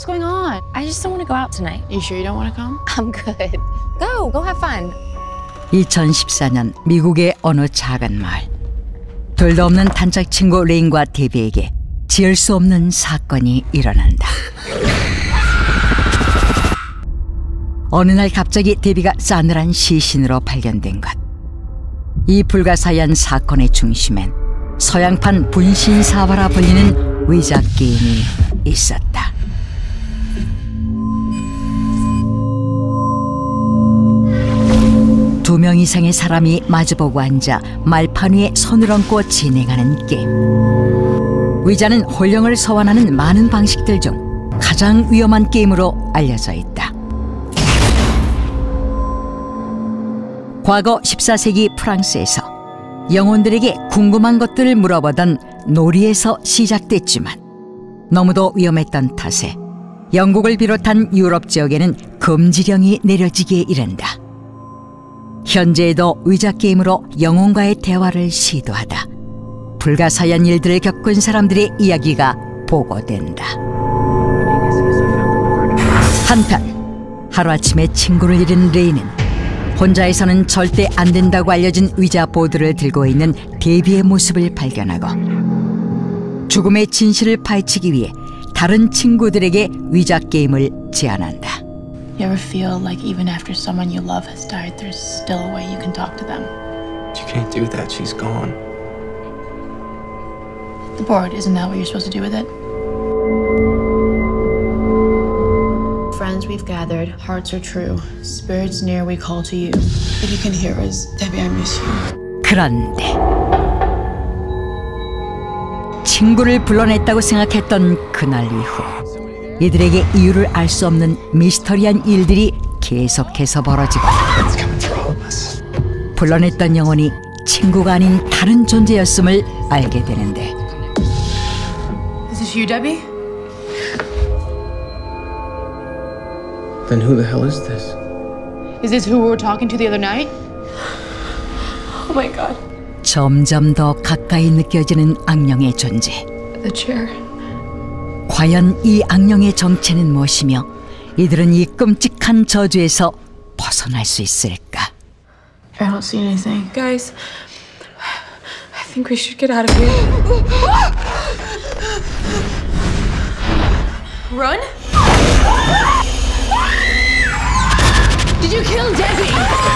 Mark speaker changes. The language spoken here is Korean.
Speaker 1: What's going on?
Speaker 2: I just don't want to go out tonight.
Speaker 1: You sure you don't want to come?
Speaker 2: I'm good. Go, go have fun.
Speaker 3: 2014년 미국의 어느 작은 마을. 둘도 없는 단짝 친구 레인과 데비에게 지을 수 없는 사건이 일어난다. 어느 날 갑자기 데비가 싸늘한 시신으로 발견된 것. 이 불가사의한 사건의 중심엔 서양판 분신사바라 불리는 위작 게임이 있었다. 명 이상의 사람이 마주보고 앉아 말판 위에 손을 얹고 진행하는 게임. 위자는 홀령을 소환하는 많은 방식들 중 가장 위험한 게임으로 알려져 있다. 과거 14세기 프랑스에서 영혼들에게 궁금한 것들을 물어보던 놀이에서 시작됐지만 너무도 위험했던 탓에 영국을 비롯한 유럽 지역에는 금지령이 내려지기에 이른다. 현재에도 위자 게임으로 영혼과의 대화를 시도하다 불가사의한 일들을 겪은 사람들의 이야기가 보고된다. 한편 하루아침에 친구를 잃은 레이는 혼자에서는 절대 안 된다고 알려진 위자 보드를 들고 있는 데비의 모습을 발견하고 죽음의 진실을 파헤치기 위해 다른 친구들에게 위자 게임을 제안한다.
Speaker 1: You ever feel like even after someone you love has died, there's still a way you can talk to them?
Speaker 4: You can't do that. She's gone.
Speaker 1: The board, isn't that what you're supposed to do with it? Friends we've gathered, hearts are true, spirits near we call to you. If you can hear us, Debbie, I miss you.
Speaker 3: 그런데 친구를 불러냈다고 생각했던 그날 이후 이들에게 이유를 알 수 없는 미스터리한 일들이 계속해서 벌어지고. 불러냈던 영혼이 친구가 아닌 다른 존재였음을 알게 되는데
Speaker 1: Is this you, Debbie?
Speaker 4: Then who the hell is this?
Speaker 1: Is this who we were talking to the other night? Oh my god.
Speaker 3: 점점 더 가까이 느껴지는 악령의 존재.
Speaker 1: The chair.
Speaker 3: 과연 이 악령의 정체는 무엇이며 이들은 이 끔찍한 저주에서 벗어날 수 있을까?
Speaker 1: I don't see anything.
Speaker 5: Guys, I think we should get out of here. Run?
Speaker 1: Did you kill Debbie?